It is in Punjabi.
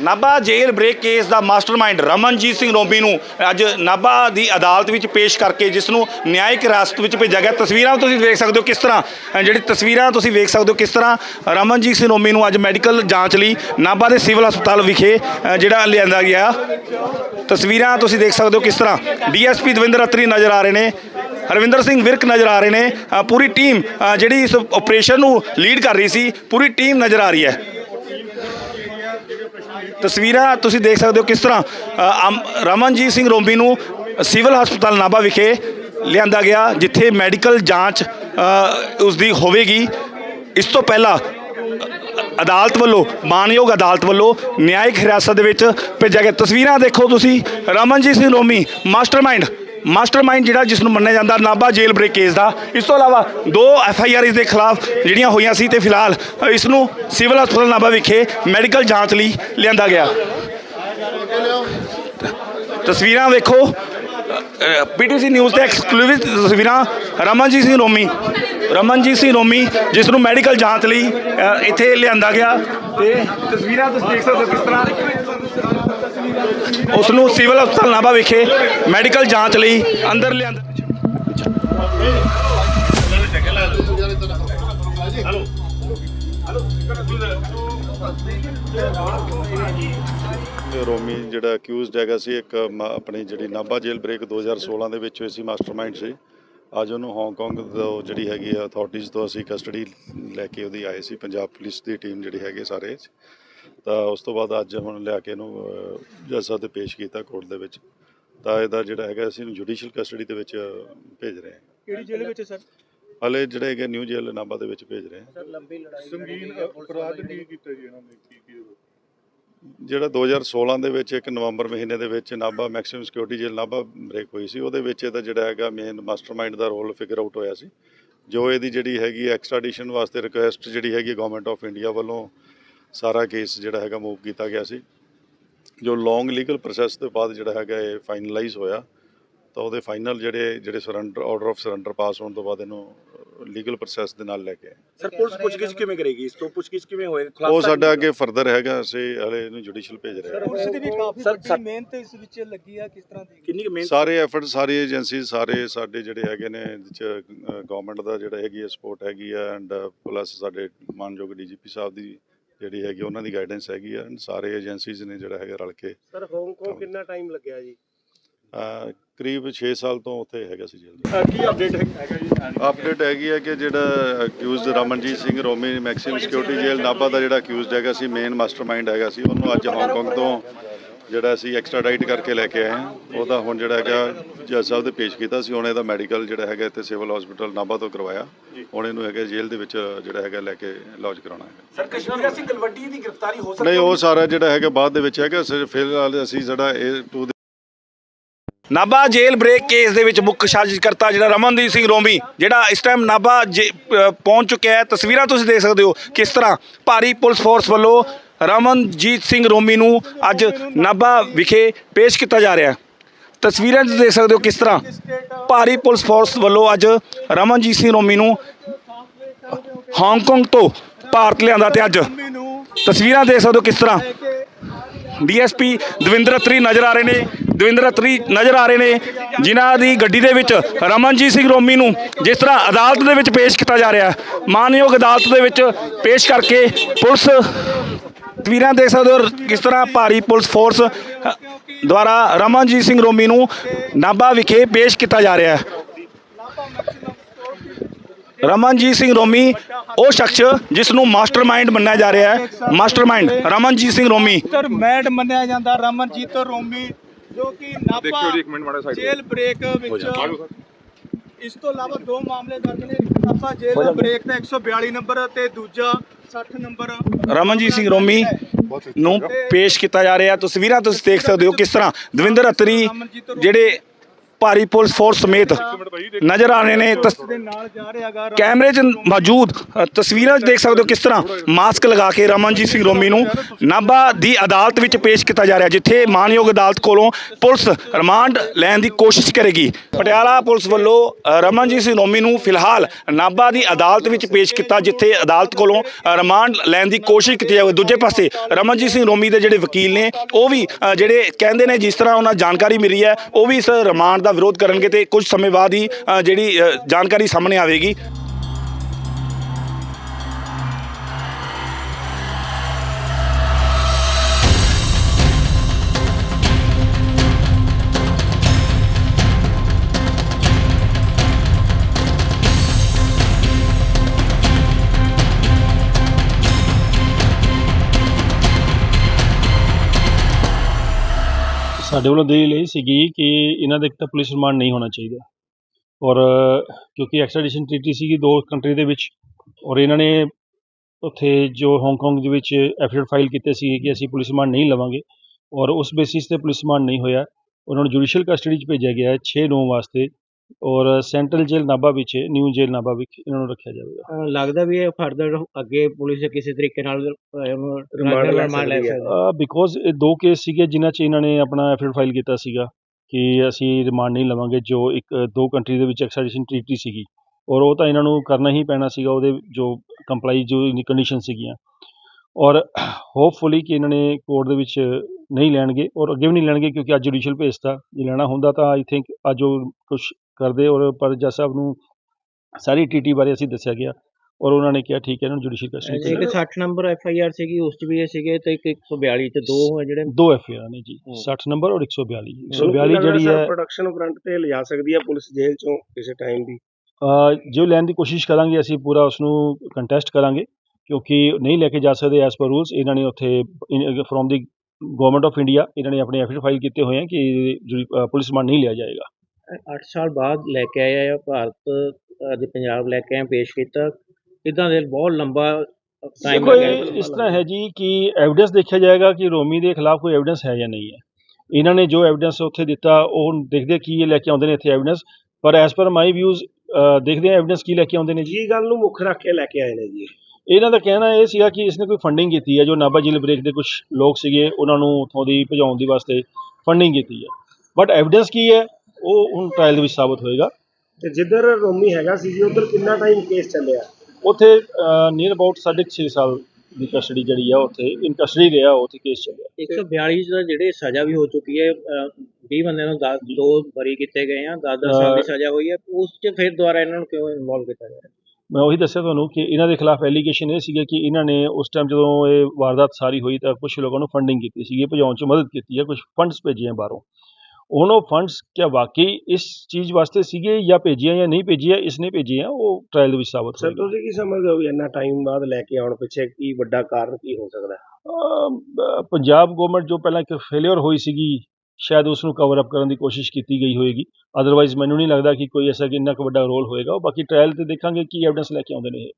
ਨਾਭਾ ਜੇਲ੍ਹ ਬ੍ਰੇਕ ਕੇਸ ਦਾ ਮਾਸਟਰਮਾਈਂਡ ਰਮਨਜੀਤ ਸਿੰਘ ਰੋਂਬੀ ਨੂੰ ਅੱਜ ਨਾਭਾ ਦੀ ਅਦਾਲਤ ਵਿੱਚ ਪੇਸ਼ ਕਰਕੇ ਜਿਸ ਨੂੰ ਨਿਆਇਕ ਹਿਰਾਸਤ ਵਿੱਚ ਭੇਜਿਆ ਗਿਆ। ਤਸਵੀਰਾਂ ਤੁਸੀਂ ਵੇਖ ਸਕਦੇ ਹੋ ਕਿਸ ਤਰ੍ਹਾਂ ਜਿਹੜੀ ਤਸਵੀਰਾਂ ਤੁਸੀਂ ਵੇਖ ਸਕਦੇ ਹੋ ਕਿਸ ਤਰ੍ਹਾਂ ਰਮਨਜੀਤ ਸਿੰਘ ਰੋਂਬੀ ਨੂੰ ਅੱਜ ਮੈਡੀਕਲ ਜਾਂਚ ਲਈ ਨਾਭਾ ਦੇ ਸਿਵਲ ਹਸਪਤਾਲ ਵਿਖੇ ਜਿਹੜਾ ਲਿਆਂਦਾ ਗਿਆ। ਤਸਵੀਰਾਂ ਤੁਸੀਂ ਦੇਖ ਸਕਦੇ ਹੋ ਕਿਸ ਤਰ੍ਹਾਂ ਡੀਐਸਪੀ ਦਵਿੰਦਰ ਅਤਰੀ ਨਜ਼ਰ ਆ ਰਹੇ ਨੇ, ਹਰਵਿੰਦਰ ਸਿੰਘ ਵਿਰਕ ਨਜ਼ਰ ਆ ਰਹੇ ਨੇ ਪੂਰੀ ਟੀਮ ਜਿਹੜੀ ਇਸ ਆਪਰੇਸ਼ਨ ਨੂੰ ਲੀਡ ਕਰ ਰਹੀ ਸੀ, ਪੂਰੀ ਟੀਮ ਨਜ਼ਰ ਆ ਰਹੀ ਹੈ। ਤਸਵੀਰਾਂ ਤੁਸੀਂ ਦੇਖ ਸਕਦੇ ਹੋ ਕਿਸ ਤਰ੍ਹਾਂ ਅਮ- ਰਮਨਜੀਤ ਸਿੰਘ ਰੋਂਬੀ ਨੂੰ ਸਿਵਲ ਹਸਪਤਾਲ ਨਾਭਾ ਵਿਖੇ ਲਿਆਂਦਾ ਗਿਆ ਜਿੱਥੇ ਮੈਡੀਕਲ ਜਾਂਚ ਅ, ਉਸ ਦੀ ਹੋਵੇਗੀ। ਇਸ ਤੋਂ ਪਹਿਲਾਂ ਅਦਾਲਤ ਵੱਲੋਂ ਮਾਨਯੋਗ ਅਦਾਲਤ ਵੱਲੋਂ ਨਿਆਇਕ ਹਿਰਾਸਤ ਦੇ ਵਿੱਚ ਭੇਜਿਆ ਗਿਆ। ਤਸਵੀਰਾਂ ਦੇਖੋ ਤੁਸੀਂ ਰਮਨਜੀਤ ਸਿੰਘ ਰੋਮੀ ਮਾਸਟਰਮਾਈਂਡ ਮਾਸਟਰਮਾਈਂਡ ਜਿਹੜਾ ਜਿਸ ਨੂੰ ਮੰਨਿਆ ਜਾਂਦਾ ਨਾਭਾ ਜੇਲ ਬ੍ਰੇਕ ਕੇਸ ਦਾ, ਇਸ ਤੋਂ ਇਲਾਵਾ ਦੋ ਐਫ ਆਈ ਆਰ ਇਸ ਦੇ ਖਿਲਾਫ ਜਿਹੜੀਆਂ ਹੋਈਆਂ ਸੀ ਤੇ ਫਿਲਹਾਲ ਇਸ ਨੂੰ ਸਿਵਲ ਹਸਪਤਾਲ ਨਾਭਾ ਵਿਖੇ ਮੈਡੀਕਲ ਜਾਂਚ ਲਈ ਲਿਆਂਦਾ ਗਿਆ। ਤਸਵੀਰਾਂ ਵੇਖੋ। ਪੀਟੀਸੀ ਨਿਊਜ਼ ਤੇ ਐਕਸਕਲੂਸਿਵ ਤਸਵੀਰਾਂ ਰਮਨਜੀਤ ਸਿੰਘ ਰੋਮੀ, ਰਮਨਜੀਤ ਸਿੰਘ ਰੋਮੀ ਜਿਸ ਨੂੰ ਮੈਡੀਕਲ ਜਾਂਚ ਲਈ ਇੱਥੇ ਲਿਆਂਦਾ ਗਿਆ ਤੇ ਤਸਵੀਰਾਂ ਤੁਸੀਂ ਦੇਖ ਸਕਦੇ ਹੋ ਕਿਸ ਤਰ੍ਹਾਂ ਉਸ ਨੂੰ ਸਿਵਲ ਹਸਪਤਾਲ ਨਾਭਾ ਵਿਖੇ ਮੈਡੀਕਲ ਜਾਂਚ ਲਈ ਅੰਦਰ ਲਿਆਂਦਾ ਰੋਮੀ ਜਿਹੜਾ ਅਕਿਊਜ਼ਡ ਹੈਗਾ ਸੀ, ਇੱਕ ਆਪਣੀ ਜਿਹੜੀ ਨਾਭਾ ਜੇਲ੍ਹ ਬ੍ਰੇਕ 2016 ਦੇ ਵਿੱਚ ਹੋਈ ਸੀ ਮਾਸਟਰਮਾਈਂਡ ਸੀ। ਅੱਜ ਉਹਨੂੰ ਹਾਂਗਕਾਂਗ ਤੋਂ ਜਿਹੜੀ ਹੈਗੀ ਆ ਅਥਾਰਟੀਜ਼ ਤੋਂ ਅਸੀਂ ਕਸਟਡੀ ਲੈ ਕੇ ਉਹਦੀ ਆਏ ਸੀ, ਪੰਜਾਬ ਪੁਲਿਸ ਦੀ ਟੀਮ ਜਿਹੜੀ ਹੈਗੀ ਸਾਰੇ। ਤਾਂ ਉਸ ਤੋਂ ਬਾਅਦ ਅੱਜ ਹੁਣ ਲਿਆ ਕੇ ਇਹਨੂੰ ਜੱਜ ਸਾਹਿਬ ਦੇ ਪੇਸ਼ ਕੀਤਾ ਕੋਰਟ ਦੇ ਵਿੱਚ। ਤਾਂ ਇਹਦਾ ਜਿਹੜਾ ਹੈਗਾ ਅਸੀਂ ਇਹਨੂੰ ਜੁਡੀਸ਼ੀਅਲ ਕਸਟਡੀ ਦੇ ਵਿੱਚ ਭੇਜ ਰਹੇ ਹਾਂ। ਕਿਹੜੀ ਜੇਲ੍ਹ ਵਿੱਚ ਸਰ? ਹਲੇ ਜਿਹੜੇ ਹੈਗੇ ਨਿਊ ਜੇਲ੍ਹ ਨਾਭਾ ਦੇ ਵਿੱਚ ਭੇਜ ਰਹੇ ਹਾਂ। ਸੰਗੀਨ ਅਪਰਾਧ ਕੀ ਕੀਤਾ ਜੀ ਇਹਨਾਂ ਨੇ? ਕੀ ਕੀ ਜਿਹੜਾ 2016 ਦੇ ਵਿੱਚ ਇੱਕ ਨਵੰਬਰ ਮਹੀਨੇ ਦੇ ਵਿੱਚ Nabha maximum security jail Nabha break ਹੋਈ ਸੀ ਉਹਦੇ ਵਿੱਚ ਇਹਦਾ ਜਿਹੜਾ ਹੈਗਾ ਮੇਨ ਮਾਸਟਰਮਾਈਂਡ ਦਾ ਰੋਲ ਫਿਗਰ ਆਊਟ ਹੋਇਆ ਸੀ। ਜੋ ਇਹਦੀ ਜਿਹੜੀ ਹੈਗੀ ਐਕਸਟ੍ਰੈਡੀਸ਼ਨ ਵਾਸਤੇ ਰਿਕੁਐਸਟ ਜਿਹੜੀ ਹੈਗੀ ਗਵਰਨਮੈਂਟ ਆਫ ਇੰਡੀਆ ਵੱਲੋਂ ਸਾਰਾ ਕੇਸ ਜਿਹੜਾ ਹੈਗਾ ਮੂਵ ਕੀਤਾ ਗਿਆ ਸੀ। ਜੋ ਲੌਂਗ ਲੀਗਲ ਪ੍ਰੋਸੈਸ ਤੋਂ ਬਾਅਦ ਜਿਹੜਾ ਹੈਗਾ ਇਹ ਫਾਈਨਲਾਈਜ਼ ਹੋਇਆ ਤਾਂ ਉਹਦੇ ਫਾਈਨਲ ਜਿਹੜੇ ਜਿਹੜੇ surrender order of surrender pass ਹੋਣ ਤੋਂ ਬਾਅਦ ਇਹਨੂੰ ਲੀਗਲ ਪ੍ਰੋਸੈਸ ਦੇ ਨਾਲ ਲੈ ਕੇ ਆਏ। ਸਰ ਪੁਲਿਸ ਪੁੱਛਗਿੱਛ ਕਿਵੇਂ ਕਰੇਗੀ? ਇਸ ਤੋਂ ਪੁੱਛਗਿੱਛ ਕਿਵੇਂ ਹੋਏਗਾ ਉਹ ਸਾਡਾ ਅੱਗੇ ਫਰਦਰ ਹੈਗਾ ਅਸੀਂ ਹਲੇ ਇਹਨੂੰ ਜੁਡੀਸ਼ੀਅਲ ਭੇਜ ਰਹੇ ਹਾਂ। ਪੁਲਿਸ ਦੀ ਵੀ ਕਾਫੀ ਸਰ- ਵੱਡੀ ਮਿਹਨਤ ਇਸ ਵਿੱਚ ਲੱਗੀ ਆ ਕਿਸ ਤਰ੍ਹਾਂ ਦੀ? ਕਿੰਨੀ ਮਿਹਨਤ? ਸਾਰੇ ਐਫਰਟ ਸਾਰੀ ਏਜੰਸੀ ਸਾਰੇ ਸਾਡੇ ਜਿਹੜੇ ਹੈਗੇ ਨੇ ਗਵਰਨਮੈਂਟ ਦਾ ਜਿਹੜਾ ਹੈਗੀ ਹੈ ਸਪੋਰਟ ਹੈਗੀ ਆ ਐਂਡ ਪਲੱਸ ਸਾਡੇ ਮਾਨਯੋਗ ਡੀਜੀਪੀ ਸਾਹਿਬ ਦੀ ਜਿਹੜੀ ਹੈਗੀ ਉਹਨਾਂ ਦੀ ਗਾਈਡੈਂਸ ਹੈਗੀ ਆ ਸਾਰੇ ਏਜੰਸੀਜ਼ ਨੇ ਜਿਹੜਾ ਹੈਗਾ ਰਲ ਕੇ ਸਰ ਹਾਂਗਕਾਂਗ ਕਿੰਨਾ ਟਾਈਮ ਲੱਗਿਆ ਜੀ? ਕਰੀਬ 6 ਸਾਲ ਤੋਂ ਉੱਥੇ ਹੈਗਾ ਸੀ ਜੇਲ੍ਹ ਕੀ ਅਪਡੇਟ ਹੈਗਾ ਜੀ? ਅਪਡੇਟ ਹੈਗੀ ਹੈ ਕਿ ਜਿਹੜਾ accused Ramanjeet Singh Romi maximum security jail Nabha ਦਾ ਜਿਹੜਾ ਅਕਿਊਜ਼ਡ ਹੈਗਾ ਸੀ ਮੇਨ ਮਾਸਟਰਮਾਈਂਡ ਹੈਗਾ ਸੀ ਉਹਨੂੰ ਅੱਜ ਹਾਂਗਕਾਂਗ ਤੋਂ ਜਿਹੜਾ ਅਸੀਂ ਐਕਸਟ੍ਰਾਡਾਈਟ ਕਰਕੇ ਲੈ ਕੇ ਆਏ ਹਾਂ ਉਹਦਾ ਹੁਣ ਜਿਹੜਾ ਹੈਗਾ ਜੱਜ ਸਾਹਿਬ ਦੇ ਪੇਸ਼ ਕੀਤਾ ਸੀ ਹੁਣ ਇਹਦਾ ਮੈਡੀਕਲ ਜਿਹੜਾ ਹੈਗਾ ਇੱਥੇ ਸਿਵਲ ਹਸਪੀਟਲ ਨਾਭਾ ਤੋਂ ਕਰਵਾਇਆ। ਹੁਣ ਇਹਨੂੰ ਹੈਗਾ ਜੇਲ੍ਹ ਦੇ ਵਿੱਚ ਜਿਹੜਾ ਹੈਗਾ ਲੈ ਕੇ ਲੌਜ ਕਰਾਉਣਾ ਹੈਗਾ। ਸਰ ਕਸ਼ਮੀਰ ਸਿੰਘ ਗਲਵੱਡੀ ਦੀ ਗ੍ਰਿਫਤਾਰੀ ਹੋ ਨਹੀਂ ਉਹ ਸਾਰਾ ਜਿਹੜਾ ਹੈਗਾ ਬਾਅਦ ਦੇ ਵਿੱਚ ਹੈਗਾ ਸਿਰਫ ਫਿਲਹਾਲ ਅਸੀਂ ਜਿਹੜਾ ਇਹ ਟੂ ਨਾਭਾ ਜੇਲ੍ਹ ਬ੍ਰੇਕ ਕੇਸ ਦੇ ਵਿੱਚ ਮੁੱਖ ਸਾਜ਼ਿਸ਼ਕਰਤਾ ਜਿਹੜਾ ਰਮਨਦੀਪ ਸਿੰਘ ਰੋਮੀ ਜਿਹੜਾ ਇਸ ਟਾਈਮ ਅ, ਪਹੁੰਚ ਚੁੱਕਿਆ ਹੈ। ਤਸਵੀਰਾਂ ਤੁਸੀਂ ਦੇਖ ਸਕਦੇ ਹੋ ਕਿਸ ਤਰ੍ਹਾਂ ਭਾਰੀ ਪੁਲਿਸ ਫੋਰਸ ਵੱਲੋਂ ਰਮਨਜੀਤ ਸਿੰਘ ਰੋਮੀ ਨੂੰ ਅੱਜ ਨਾਭਾ ਵਿਖੇ ਪੇਸ਼ ਕੀਤਾ ਜਾ ਰਿਹਾ ਹੈ। ਤਸਵੀਰਾਂ 'ਚ ਦੇਖ ਸਕਦੇ ਹੋ ਕਿਸ ਤਰ੍ਹਾਂ ਭਾਰੀ ਪੁਲਿਸ ਫੋਰਸ ਵੱਲੋਂ ਅੱਜ ਰਮਨਜੀਤ ਸਿੰਘ ਰੋਮੀ ਨੂੰ ਹਾਂਗਕਾਂਗ ਤੋਂ ਭਾਰਤ ਲਿਆਂਦਾ ਤੇ ਅੱਜ ਤਸਵੀਰਾਂ ਦੇਖ ਸਕਦੇ ਹੋ ਕਿਸ ਤਰ੍ਹਾਂ। ਡੀਐਸਪੀ ਦਵਿੰਦਰ ਅਤਰੀ ਨਜ਼ਰ ਆ ਰਹੇ ਨੇ, ਦਵਿੰਦਰ ਅਤਰੀ ਨਜ਼ਰ ਆ ਰਹੇ ਨੇ, ਜਿਨ੍ਹਾਂ ਦੀ ਗੱਡੀ ਦੇ ਵਿੱਚ ਰਮਨਜੀਤ ਸਿੰਘ ਰੋਮੀ ਨੂੰ ਜਿਸ ਤਰ੍ਹਾਂ ਅਦਾਲਤ ਦੇ ਵਿੱਚ ਪੇਸ਼ ਕੀਤਾ ਜਾ ਰਿਹਾ ਮਾਨਯੋਗ ਅਦਾਲਤ ਦੇ ਵਿੱਚ ਪੇਸ਼ ਕਰਕੇ ਪੁਲਿਸ ਤਸਵੀਰਾਂ ਦੇਖ ਸਕਦੇ ਹੋ ਕਿਸ ਤਰ੍ਹਾਂ ਭਾਰੀ ਪੁਲਿਸ ਫੋਰਸ ਦੁਆਰਾ ਰਮਨਜੀਤ ਸਿੰਘ ਰੋਮੀ ਨੂੰ ਨਾਭਾ ਵਿਖੇ ਪੇਸ਼ ਕੀਤਾ ਜਾ ਰਿਹਾ ਹੈ। ਰਮਨਜੀਤ ਸਿੰਘ ਰੋਮੀ ਉਹ ਸ਼ਖਸ ਜਿਸ ਨੂੰ ਮਾਸਟਰਮਾਈਂਡ ਮੰਨਿਆ ਜਾ ਰਿਹਾ ਹੈ। ਮਾਸਟਰਮਾਈਂਡ ਰਮਨਜੀਤ ਸਿੰਘ ਰੋਮੀ। ਸਰ ਮੈਡ ਮੰਨਿਆ ਜਾਂਦਾ ਰਮਨਜੀਤ ਰੋਮੀ ਜੋ ਕਿ ਨਾਪਾ ਜੇਲ੍ਹ ਬ੍ਰੇਕ ਵਿੱਚ ਇਸ ਤੋਂ ਇਲਾਵਾ ਦੋ ਮਾਮਲੇ ਦਰਜ ਨੇ। ਨਾਪਾ ਜੇਲ੍ਹ ਬ੍ਰੇਕ ਦਾ 142 ਨੰਬਰ ਤੇ ਦੂਜਾ 60 ਨੰਬਰ ਰਮਨਜੀਤ ਸਿੰਘ ਰੋਮੀ ਨੂੰ ਪੇਸ਼ ਕੀਤਾ ਜਾ ਰਿਹਾ। ਤਸਵੀਰਾਂ ਤੁਸੀਂ ਦੇਖ ਸਕਦੇ ਹੋ ਕਿਸ ਤਰ੍ਹਾਂ ਦਵਿੰਦਰ ਅਤਰੀ ਜਿਹੜੇ ਭਾਰੀ ਪੁਲਿਸ ਫੋਰਸ ਸਮੇਤ ਨਜ਼ਰ ਆ ਰਹੇ ਨੇ ਤਸ- ਦੇ ਨਾਲ ਜਾ ਰਿਹਾਗਾ ਕੈਮਰੇ 'ਚ ਮੌਜੂਦ ਅ, ਤਸਵੀਰਾਂ 'ਚ ਦੇਖ ਸਕਦੇ ਹੋ ਕਿਸ ਤਰ੍ਹਾਂ ਮਾਸਕ ਲਗਾ ਕੇ ਰਮਨਜੀਤ ਸਿੰਘ ਰੋਮੀ ਨੂੰ ਨਾਭਾ ਦੀ ਅਦਾਲਤ ਵਿੱਚ ਪੇਸ਼ ਕੀਤਾ ਜਾ ਰਿਹਾ ਜਿੱਥੇ ਮਾਨਯੋਗ ਅਦਾਲਤ ਕੋਲੋਂ ਪੁਲਿਸ ਰਿਮਾਂਡ ਲੈਣ ਦੀ ਕੋਸ਼ਿਸ਼ ਕਰੇਗੀ। ਪਟਿਆਲਾ ਪੁਲਿਸ ਵੱਲੋਂ ਅ, ਰਮਨਜੀਤ ਸਿੰਘ ਰੋਮੀ ਨੂੰ ਫਿਲਹਾਲ ਨਾਭਾ ਦੀ ਅਦਾਲਤ ਵਿੱਚ ਪੇਸ਼ ਕੀਤਾ ਜਿੱਥੇ ਅਦਾਲਤ ਕੋਲੋਂ ਅ, ਰਿਮਾਂਡ ਲੈਣ ਦੀ ਕੋਸ਼ਿਸ਼ ਕੀਤੀ ਜਾਵੇ ਦੂਜੇ ਪਾਸੇ ਰਮਨਜੀਤ ਸਿੰਘ ਰੋਮੀ ਦੇ ਜਿਹੜੇ ਵਕੀਲ ਨੇ ਉਹ ਵੀ ਅ, ਜਿਹੜੇ ਕਹਿੰਦੇ ਨੇ ਜਿਸ ਤਰ੍ਹਾਂ ਉਹਨਾਂ ਜਾਣਕਾਰੀ ਮਿਲੀ ਹੈ ਉਹ ਵੀ ਇਸ ਰਿਮਾਂਡ ਦਾ ਵਿਰੋਧ ਕਰਨਗੇ ਤੇ ਕੁਝ ਸਮੇਂ ਬਾਅਦ ਹੀ ਜਿਹੜੀ ਜਾਣਕਾਰੀ ਸਾਹਮਣੇ ਆਵੇਗੀ। ਸਾਡੇ ਵੱਲੋਂ ਦਲੀਲ ਇਹ ਸੀਗੀ ਕਿ ਇਹਨਾਂ ਦਾ ਇੱਕ ਤਾਂ ਪੁਲਿਸ ਰਿਮਾਂਡ ਨਹੀਂ ਹੋਣਾ ਚਾਹੀਦਾ। ਔਰ ਕਿਉਂਕਿ ਐਕਸਟ੍ਰੈਡੀਸ਼ਨ ਟ੍ਰੀਟੀ ਸੀਗੀ ਦੋ ਕੰਟਰੀ ਦੇ ਵਿੱਚ, ਔਰ ਇਹਨਾਂ ਨੇ ਉੱਥੇ ਜੋ ਹਾਂਗਕਾਂਗ ਦੇ ਵਿੱਚ ਐਫੀਡੇਵਿਟ ਫਾਈਲ ਕੀਤੇ ਸੀ ਕਿ ਅਸੀਂ ਪੁਲਿਸ ਰਿਮਾਂਡ ਨਹੀਂ ਲਵਾਂਗੇ, ਔਰ ਉਸ ਬੇਸਿਸ ਤੇ ਪੁਲਿਸ ਰਿਮਾਂਡ ਨਹੀਂ ਹੋਇਆ। ਉਹਨਾਂ ਨੂੰ ਜੁਡੀਸ਼ੀਅਲ ਕਸਟਡੀ 'ਚ ਭੇਜਿਆ ਗਿਆ ਹੈ 6 ਨੌਂ ਵਾਸਤੇ। ਔਰ ਸੈਂਟਰਲ ਜੇਲ੍ਹ ਨਾਭਾ ਵਿੱਚ ਨਿਊ ਜੇਲ੍ਹ ਨਾਭਾ ਵਿੱਚ ਇਹਨਾਂ ਨੂੰ ਰੱਖਿਆ ਜਾਵੇਗਾ। ਅਹ ਲੱਗਦਾ ਵੀ ਇਹ ਫਰਦਰ ਅੱਗੇ ਪੁਲਿਸ ਕਿਸੇ ਤਰੀਕੇ ਨਾਲ ਰਿਮਾਂਡ ਲੈ ਰਿਮਾਂਡ ਲੈ ਸਕਦੀ ਹੈ। ਬਿਕੋਜ਼ ਇਹ ਦੋ ਕੇਸ ਸੀਗੇ ਜਿਨ੍ਹਾਂ 'ਚ ਇਹਨਾਂ ਨੇ ਆਪਣਾ ਐਫੀਡੇਵਿਟ ਫਾਈਲ ਕੀਤਾ ਸੀਗਾ ਕਿ ਅਸੀਂ ਰਿਮਾਂਡ ਨਹੀਂ ਲਵਾਂਗੇ ਜੋ ਇੱਕ ਦੋ ਕੰਟਰੀ ਦੇ ਵਿੱਚ ਐਕਸਟ੍ਰੈਡੀਸ਼ਨ ਟ੍ਰੀਟੀ ਸੀਗੀ। ਔਰ ਉਹ ਤਾਂ ਇਹਨਾਂ ਨੂੰ ਕਰਨਾ ਹੀ ਪੈਣਾ ਸੀਗਾ ਉਹਦੇ ਜੋ ਕੰਪਲਾਈ ਜੋ ਕੰਡੀਸ਼ਨ ਸੀਗੀਆਂ। ਔਰ ਹੋਪਫੁਲੀ ਕਿ ਇਹਨਾਂ ਨੇ ਕੋਰਟ ਦੇ ਵਿੱਚ ਨਹੀਂ ਲੈਣਗੇ ਔਰ ਅੱਗੇ ਵੀ ਨਹੀਂ ਲੈਣਗੇ ਕਿਉਂਕਿ ਅੱਜ ਜੁਡੀਸ਼ੀਅਲ ਭੇਜਤਾ ਜੇ ਲੈਣਾ ਹੁੰਦਾ ਤਾਂ ਆਈ ਥਿੰਕ ਅੱਜ ਉਹ ਕੁਝ ਕਰਦੇ ਔਰ ਪਰ ਜੱਜ ਸਾਹਿਬ ਨੂੰ ਸਾਰੀ ਟੀਟੀ ਬਾਰੇ ਅਸੀਂ ਦੱਸਿਆ ਗਿਆ ਔਰ ਉਹਨਾਂ ਨੇ ਕਿਹਾ ਠੀਕ ਹੈ ਇਹਨਾਂ ਨੂੰ ਜੁਡੀਸ਼ੀਅਲ ਕਸਟਡੀ ਇੱਕ 60 ਨੰਬਰ ਐਫ ਆਈ ਆਰ ਸੀਗੀ ਉਸ 'ਚ ਵੀ ਇਹ ਸੀਗੇ ਤੇ ਇੱਕ 142 ਤੇ ਦੋ ਹੈ ਜਿਹੜੇ। ਦੋ ਐਫ ਆਰ ਨੇ ਜੀ 60 ਨੰਬਰ ਔਰ 142 142 ਜਿਹੜੀ ਹੈ ਪ੍ਰੋਡਕਸ਼ਨ ਵਾਰੰਟ ਤੇ ਲਿਜਾ ਸਕਦੀ ਹੈ ਪੁਲਿਸ ਜੇਲ੍ਹ ਚੋਂ ਕਿਸੇ ਟਾਈਮ ਵੀ ਅ, ਜੋ ਲੈਣ ਦੀ ਕੋਸ਼ਿਸ਼ ਕਰਾਂਗੇ ਅਸੀਂ ਪੂਰਾ ਉਸ ਨੂੰ ਕੰਟੈਸਟ ਕਰਾਂਗੇ ਕਿਉਂਕਿ ਨਹੀਂ ਲੈ ਕੇ ਜਾ ਸਕਦੇ ਐਸ ਪਰ ਰੂਲਸ ਇਹਨਾਂ ਨੇ ਉੱਥੇ from the government of India ਇਹਨਾਂ ਨੇ ਆਪਣੇ ਐਫੀਡੇਵਿਟ ਫਾਈਲ ਕੀਤੇ ਹੋਏ ਹਨ ਕਿ ਪੁਲਿਸ ਰਿਮਾਂਡ ਨਹੀਂ ਲਿਆ ਜਾਏਗਾ। 8 ਸਾਲ ਬਾਅਦ ਲੈ ਕੇ ਆਏ ਆ ਭਾਰਤ ਅੱਜ ਪੰਜਾਬ ਲੈ ਕੇ ਆਏ ਪੇਸ਼ ਕੀਤਾ। ਇਦਾਂ ਦੇ ਬਹੁਤ ਲੰਬਾ ਟਾਈਮ ਦੇਖੋ ਇਹ ਇਸ ਤਰ੍ਹਾਂ ਹੈ ਜੀ ਕਿ ਐਵੀਡੈਂਸ ਦੇਖਿਆ ਜਾਏਗਾ ਕਿ ਰੋਮੀ ਦੇ ਖਿਲਾਫ ਕੋਈ ਐਵੀਡੈਂਸ ਹੈ ਜਾਂ ਨਹੀਂ ਹੈ। ਇਹਨਾਂ ਨੇ ਜੋ ਐਵੀਡੈਂਸ ਉੱਥੇ ਦਿੱਤਾ ਉਹ ਦੇਖਦੇ ਕੀ ਇਹ ਲੈ ਕੇ ਆਉਂਦੇ ਨੇ ਇੱਥੇ ਐਵੀਡੈਂਸ ਪਰ ਐਸ ਪਰ ਮਾਈ ਵਿਊਜ਼ ਦੇਖਦੇ ਆ ਐਵੀਡੈਂਸ ਕੀ ਲੈ ਕੇ ਆਉਂਦੇ ਨੇ ਜੀ। ਗੱਲ ਨੂੰ ਮੁੱਖ ਰੱਖ ਕੇ ਲੈ ਕੇ ਆਏ ਨੇ ਜੀ। ਇਹਨਾਂ ਦਾ ਕਹਿਣਾ ਇਹ ਸੀਗਾ ਕਿ ਇਸਨੇ ਕੋਈ ਫੰਡਿੰਗ ਕੀਤੀ ਹੈ। ਜੋ ਨਾਭਾ ਜ਼ਿਲ੍ਹੇ ਬ੍ਰੇਕ ਦੇ ਕੁਝ ਲੋਕ ਸੀਗੇ ਉਹਨਾਂ ਨੂੰ ਉੱਥੋਂ ਦੀ ਭਜਾਉਣ ਦੀ ਵਾਸਤੇ ਫੰਡਿੰਗ ਕੀਤੀ ਹੈ। ਬਟ ਐਵੀਡੈਂਸ ਕੀ ਹੈ? ਉਹ ਹੁਣ ਟ੍ਰਾਇਲ ਦੇ ਵਿੱਚ ਸਾਬਤ ਹੋਏਗਾ। ਤੇ ਜਿੱਧਰ ਰੋਮੀ ਹੈਗਾ ਸੀ ਜੀ ਉਧਰ ਕਿੰਨਾ ਟਾਈਮ ਕੇਸ ਚੱਲਿਆ? ਉੱਥੇ ਨੀਅਰ ਅਬਾਊਟ 6.5 ਸਾਲ ਦੀ ਕਸਟਡੀ ਜਿਹੜੀ ਆ ਉੱਥੇ ਇਨ ਕਸਟਡੀ ਰਿਹਾ ਉੱਥੇ ਕੇਸ ਚੱਲਿਆ। 142 ਦਾ ਜਿਹੜੇ ਸਜ਼ਾ ਵੀ ਹੋ ਚੁੱਕੀ ਹੈ ਅਹ, 20 ਬੰਦੇ ਨੂੰ ਦੋ ਬਰੀ ਕੀਤੇ ਗਏ ਆ 10 10 ਸਾਲ ਦੀ ਸਜ਼ਾ ਹੋਈ ਹੈ ਉਸ 'ਚ ਫਿਰ ਦੁਬਾਰਾ ਇਹਨਾਂ ਨੂੰ ਕਿਉਂ ਇਨਵੋਲਵ ਕੀਤਾ ਰਿਹਾ ਮੈਂ ਉਹੀ ਦੱਸਿਆ ਤੁਹਾਨੂੰ ਕਿ ਇਹਨਾਂ ਦੇ ਖਿਲਾਫ ਐਲੀਗੇਸ਼ਨ ਇਹ ਸੀਗਾ ਕਿ ਇਹਨਾਂ ਨੇ ਉਸ ਟਾਈਮ ਜਦੋਂ ਇਹ ਵਾਰਦਾਤ ਸਾਰੀ ਹੋਈ ਤਾਂ ਕੁਝ ਲੋਕਾਂ ਨੂੰ ਫੰਡਿੰਗ ਕੀਤੀ ਸੀਗੀ ਭਜਾਉਣ 'ਚ ਮਦਦ ਕੀਤੀ ਹੈ ਕੁਝ ਫੰਡਸ ਭੇਜੇ ਆ ਬਾਹਰੋਂ। ਹੁਣ ਉਹ ਫੰਡਸ ਕਿਆ ਵਾਕਈ ਇਸ ਚੀਜ਼ ਵਾਸਤੇ ਸੀਗੇ ਜਾਂ ਭੇਜੀਆਂ ਜਾਂ ਨਹੀਂ ਭੇਜੀਆਂ ਇਸਨੇ ਭੇਜੀਆਂ ਉਹ ਟ੍ਰਾਇਲ ਦੇ ਵਿੱਚ ਸਾਬਤ ਸਰ ਹੋਏਗਾ ਤੁਸੀਂ ਕੀ ਸਮਝਦੇ ਹੋ ਵੀ ਇੰਨਾ ਟਾਈਮ ਬਾਅਦ ਲੈ ਕੇ ਆਉਣ ਪਿੱਛੇ ਕੀ ਵੱਡਾ ਕਾਰਨ ਕੀ ਹੋ ਸਕਦਾ ਹੈ ਪੰਜਾਬ ਗਵਰਨਮੈਂਟ ਜੋ ਪਹਿਲਾਂ ਇੱਕ ਫੇਲਿਅਰ ਹੋਈ ਸੀਗੀ ਸ਼ਾਇਦ ਉਸ ਨੂੰ ਕਵਰ ਅਪ ਕਰਨ ਦੀ ਕੋਸ਼ਿਸ਼ ਕੀਤੀ ਗਈ ਹੋਏਗੀ ਅਦਰਵਾਈਜ਼ ਮੈਨੂੰ ਨਹੀਂ ਲੱਗਦਾ ਕਿ ਕੋਈ ਐਸਾ ਕਿ ਇੰਨਾ ਕੁ ਵੱਡਾ ਰੋਲ ਹੋਏਗਾ ਉਹ ਬਾਕੀ ਟ੍ਰਾਇਲ ਤੇ ਦੇਖਾਂਗੇ ਕੀ ਐਵੀਡੈਂਸ ਲੈ ਕੇ ਆਉਂਦੇ ਨੇ ਇਹ